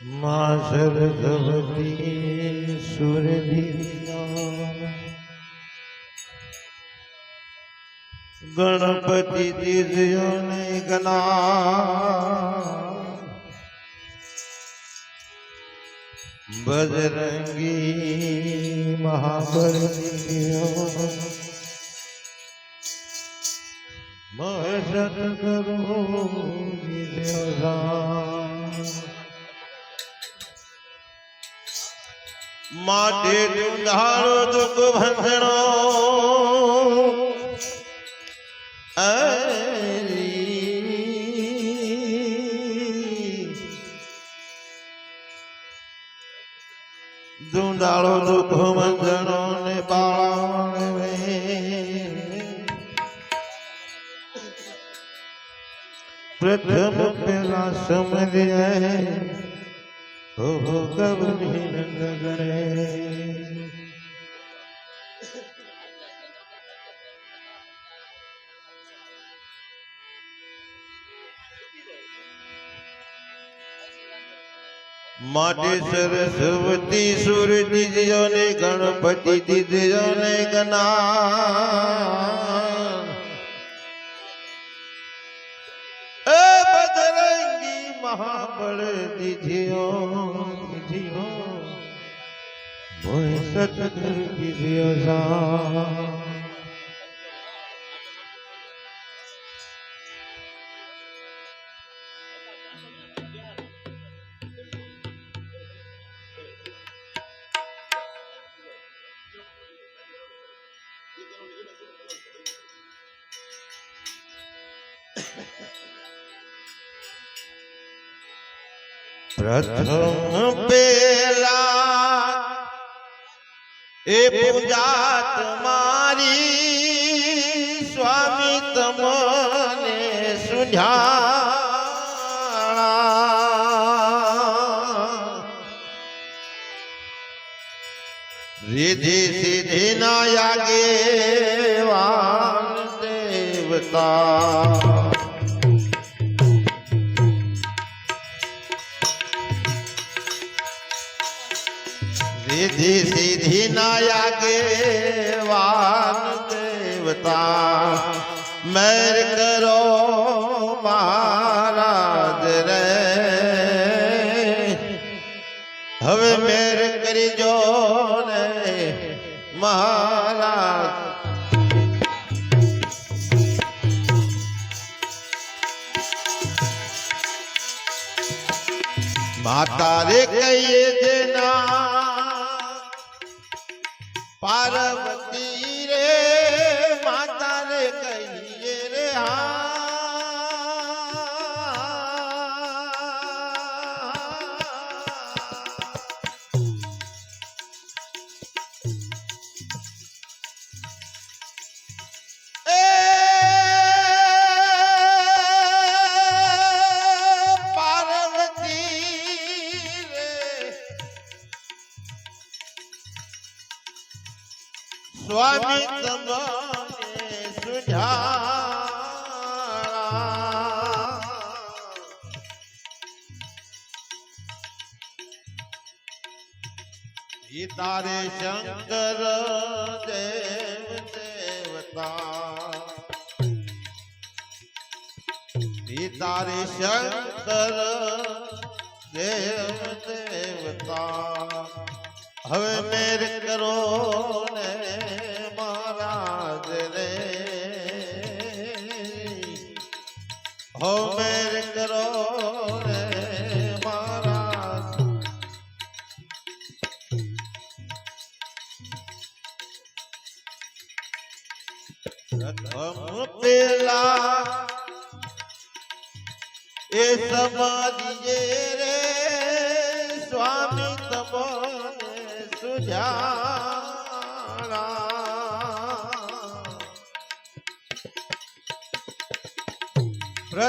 માં સરસ્વતી સુરભી ગણપતિ દીદયોને ગના બજરંગી મહાબલિયો મહસત કરો માટે ઢૂંઢાળો દુઃખ ભંસણો ધૂંડાળો દુઃખ ભંસણો પ્રથમ પેલા સમજે. હો હો કરે માટે સરસ્વતી સુર દીધો ને ગણપતિ દીધો ને ગના મહાબળ દીધ્યો દીધ્યો ભોય સતગુર દીધ્યો સા પ્રથમ પેલા એ પૂજા તમારી સ્વામી તમને સુઝાણા રીધિ સિદ્ધિ ના યાગે વાન દેવતા સિદ્ધિ સિદ્ધિ નાયકે વાન દેવતા મેર કરો મહારાજ રે હવે મેર કરીજો ને મહારાજ માતા રે કહીએ હો મેર કરો મહારાજ પ્રથમ પેલા એ સમાધિએ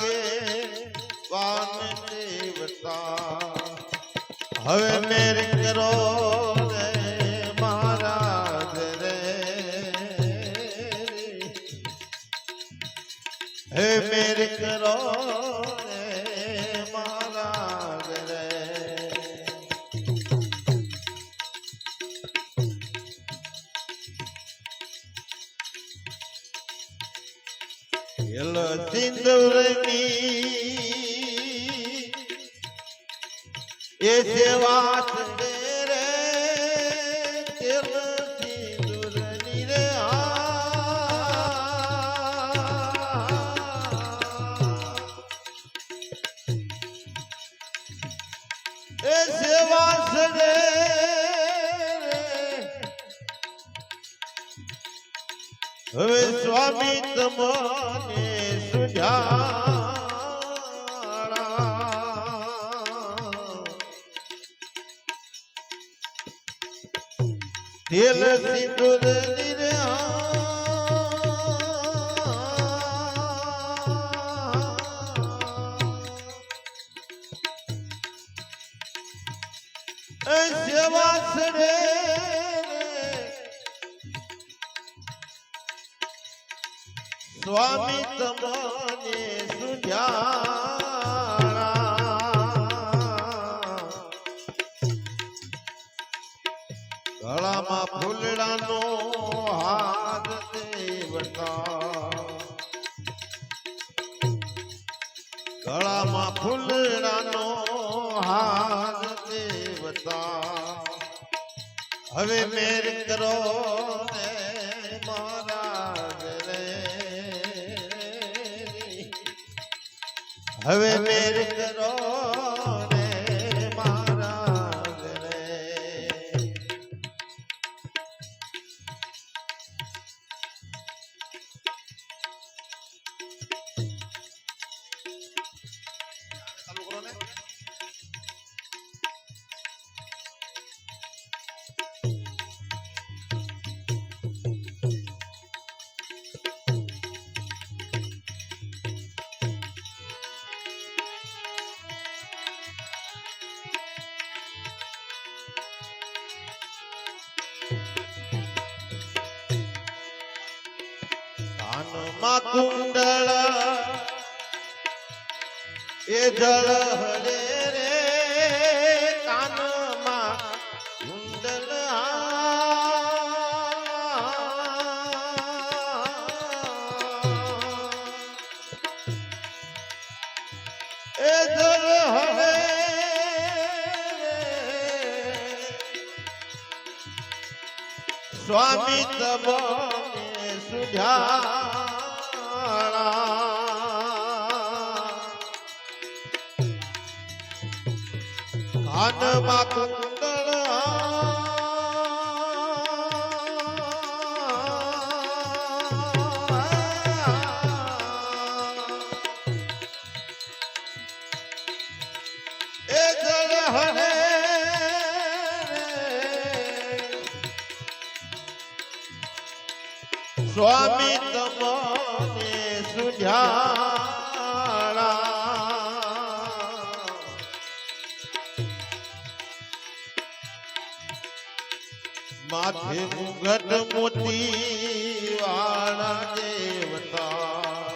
કે વાન દેવતા. હવે મેર કરો એ સેવા રે છે હવે સ્વામી તમને સુજાણા તેલ સિંદૂર સેવા સડે સ્વામી તમને સુજાણા ગળામાં ફૂલડાનો હાર દેવતા. ગળામાં ફૂલડાનો હાર દેવતા. હવે મેર કરો હવે મેર કરો કુંડળ એ જળ હરે રે કાનમાં કુંડળ એ જળ હરે સ્વામી તમને સુજાણા કાનમાં માથે મોતી વાળા દેવતા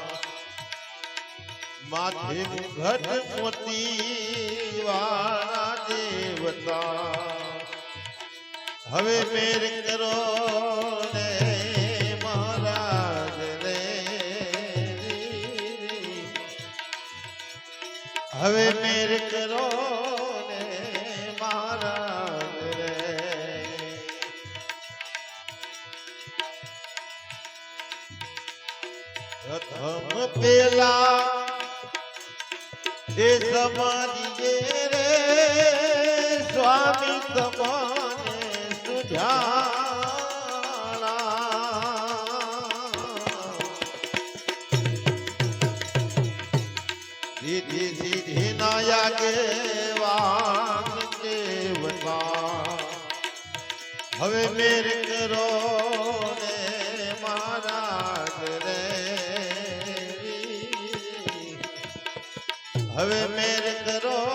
માથે મુગટ મોતી વાળા દેવતા હવે મેર કરો ને મહારાજ રે. હવે મેર કરો વેલા એ સમારીએ રે સ્વામી તમારે સુજાણા સીધી સીધી નાયા કેવાન કેવતા. હવે મેર કરો હવે મેર કરો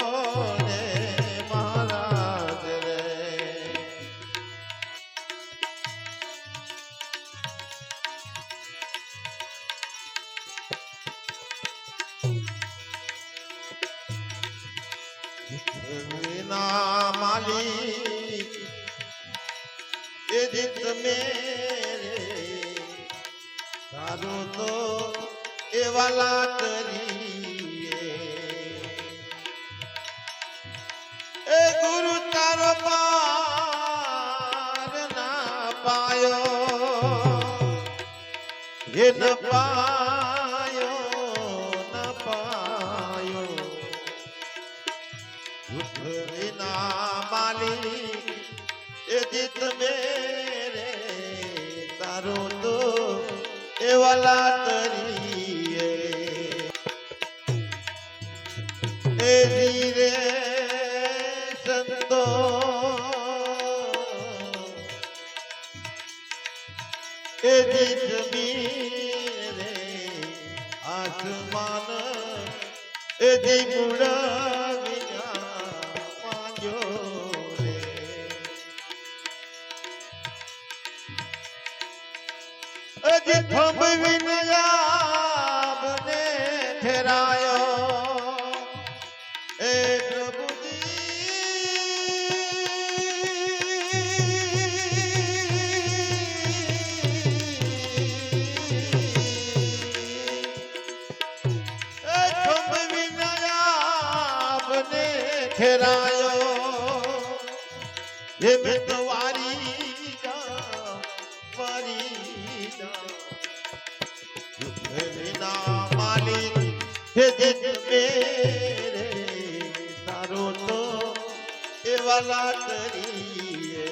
એ ન પાયો ન પાયો યુદ્ધ વિના માલી એ જીત મેરે તારો તો એ વાલા કરીએ એ એ જી વાલા કરીએ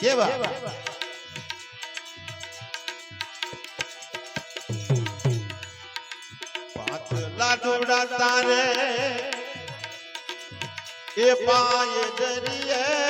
કેવા પાંચ લાડુડા તારે એ પાય દરિયે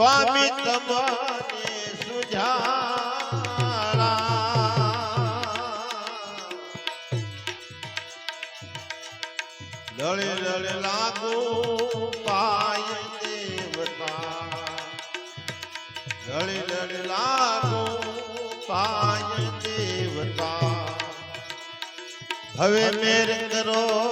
સ્વામી તમને સુજારા. લળે લળે લાગુ પાય દેવતા. લળે લળે લાગુ પાય દેવતા. હવે મેર કરો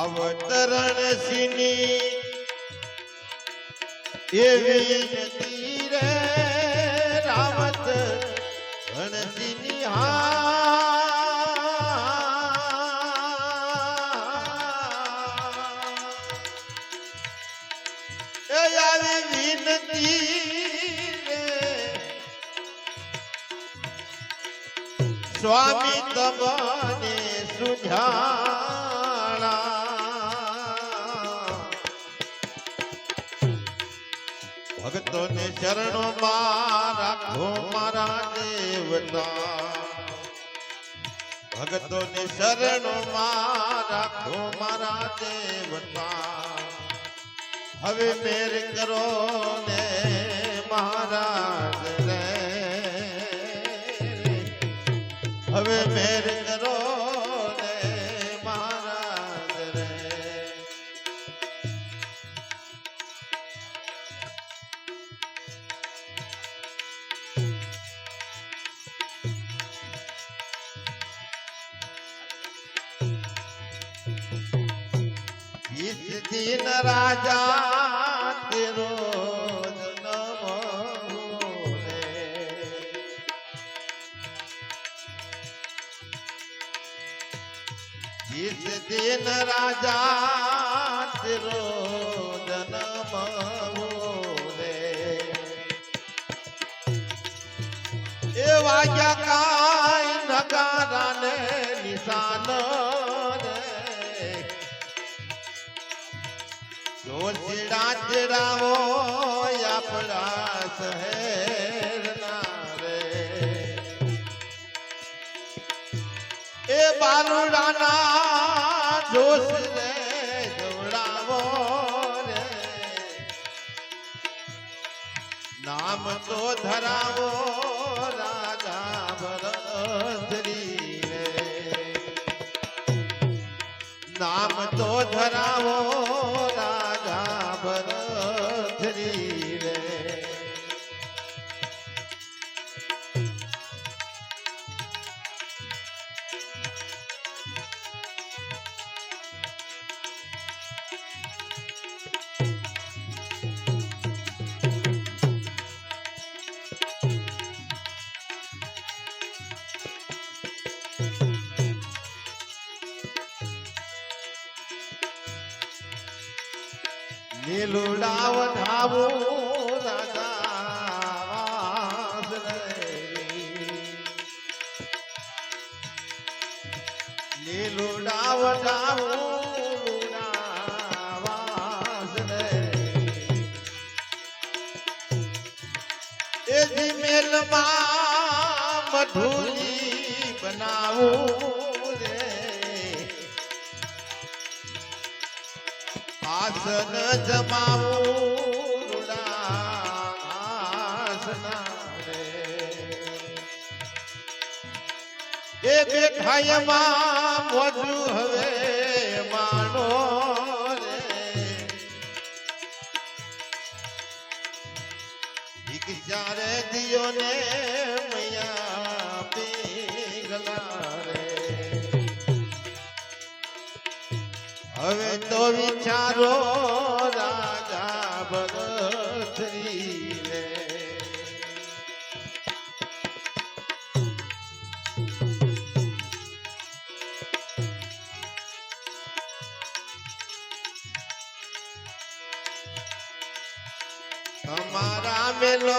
અવતરણ સિની. એવી નદી રે રામત ગણસિની હા સ્વામી તમને સુઝાણા ચરણોમાં રાખો મારા દેવતા. ભક્તોને શરણોમાં રાખો મારા દેવતા. હવે મેર કરો ને મહારાજ રે. હવે મેર જાતે રોજ નમોને. જીત દિન રાજા રોજ નમોને. એ વાગ્યા કાય નગારાને નિશાન જોશીડા ચડાવો આપણા શહેરના રે. એ બાલુડાના જોશ રે જોડાવો રે. નામ તો ધરાવો રાજા ભરતરી નામ તો ધરાવો નીલુડા વધાવું. નીલુડા વધાવું લુણા વાસ રે. એ જીમેલમાં બનાવું આસન જમાવું આસના એ બેઠાયમાં મોજું હવે માનો રે. ભિક્ષારે દિયો ને મૈયા પીગલા હવે તો વિચારો રાજા ભગતરી તમારા મેલો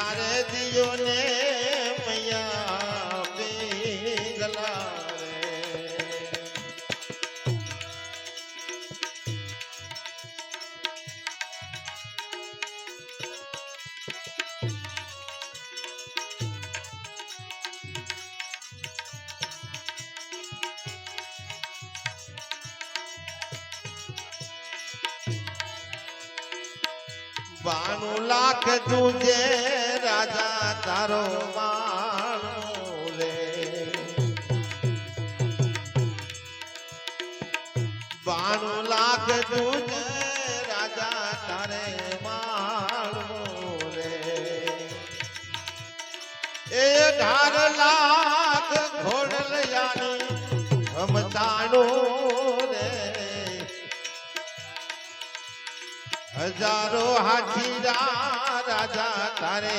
ભિક્ષારે દિયો ને મૈયા પીગલા બાણું લાખ તુજે રાજા તારો રે. બાણું લાખ તુજે રાજા તારે માણું એ ઢાર લાખ ઘોડલિયાની હમતાણું હજારો હાથી રાજા તારે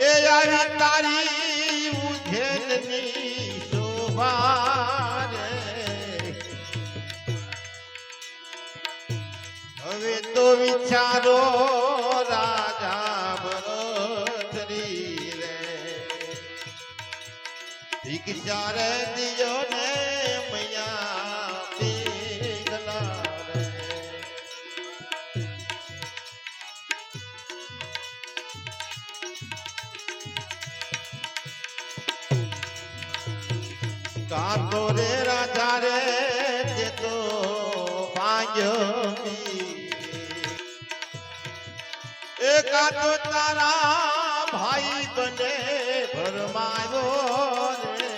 એ યારી તારી ઉજેલની શોભા હવે તો વિચારો રાજા ભરતરી રે. ભિક્ષા રે દિયો ને કાતો રે રાજા રે તે તો એ કાતો તારા ભાઈ બને ભરમાયો રે.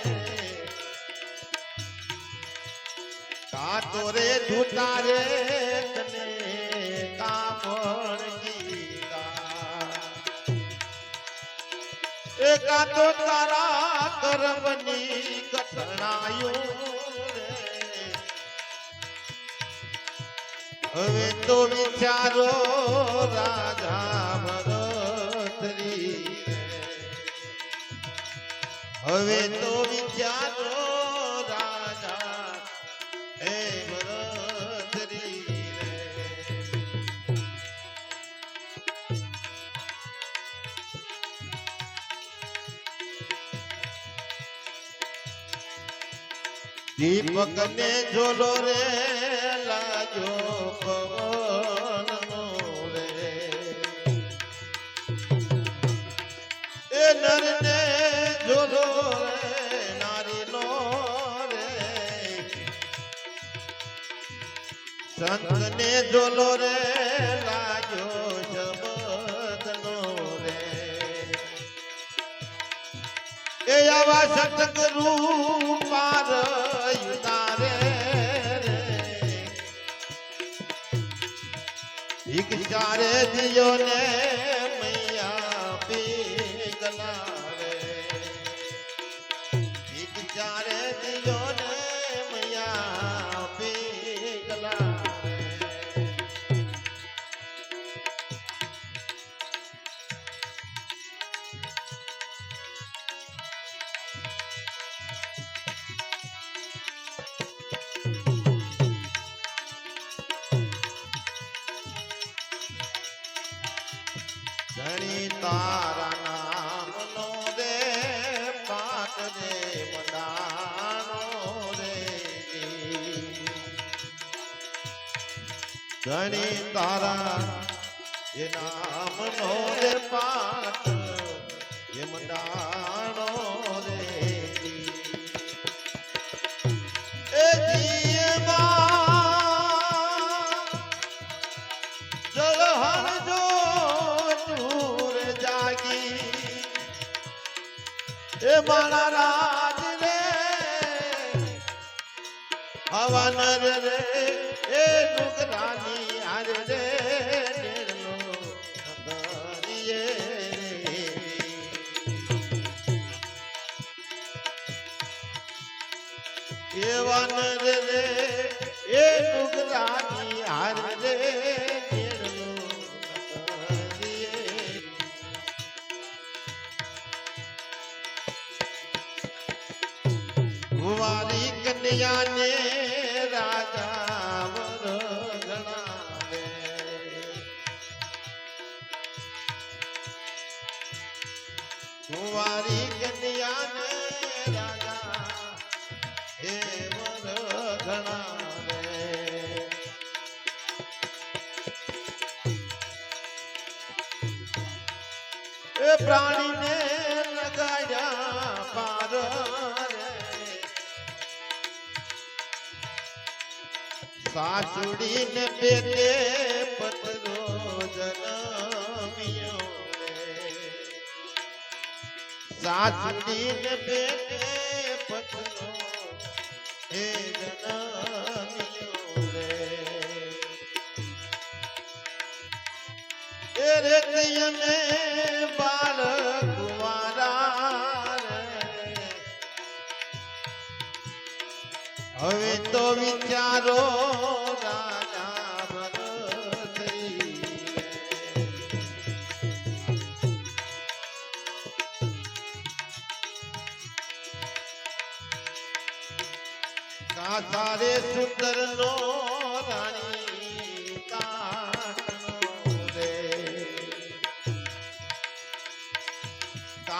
કાતો રે ધૂતા રે તને કાપડ ગીતા. એ કાતો તારા કર્મની હવે તો વિચારો રાધા ભરતરી હવે તો વિચારો દીપક ને જોલો રે લાજો પવન રે. એ નર ને જોલો રે નારી નો રે. સંત ને જોલો રે લાજો શબ્દનો રે. એ આવા સતગુરુ એક ચારે દિયો ને ધણી તારા. એ નામનો રે પાઠ, એ મંડાણો રે એ જળહર જો ચૂર જાગી. રાજ રે હવન રે એ નુકરાની હાર રે નિર્નો નગરીએ રે. એવા નર રે, એ નુકરાની હાર રે નિર્નો નગરીએ રે. કુંવારી કન્યાને એ પ્રાણીને લગાડ્યા પાર સાસુડીને પેટે પતરો જનમ્યો સાસુડીને પેટે પતરો હવે તો વિચારો રાજા ભરતરી રે. કાંસા રે સુંદર નો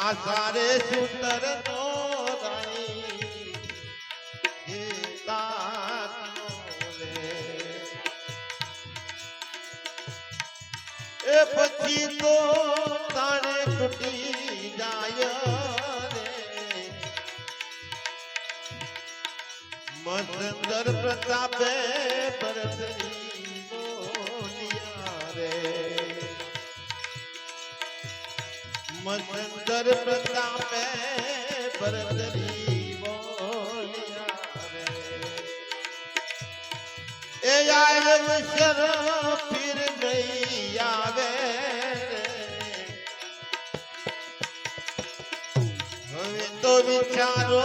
આસારે સુતર તો એ પછી તો તારે તૂટી જાય મધંદર પ્રતાપે પરસરી મંદર પ્રતાપે ભરતરી બોલ્યા રે એ આવે શર ફિર નહીં આવે હવે તો વિચારો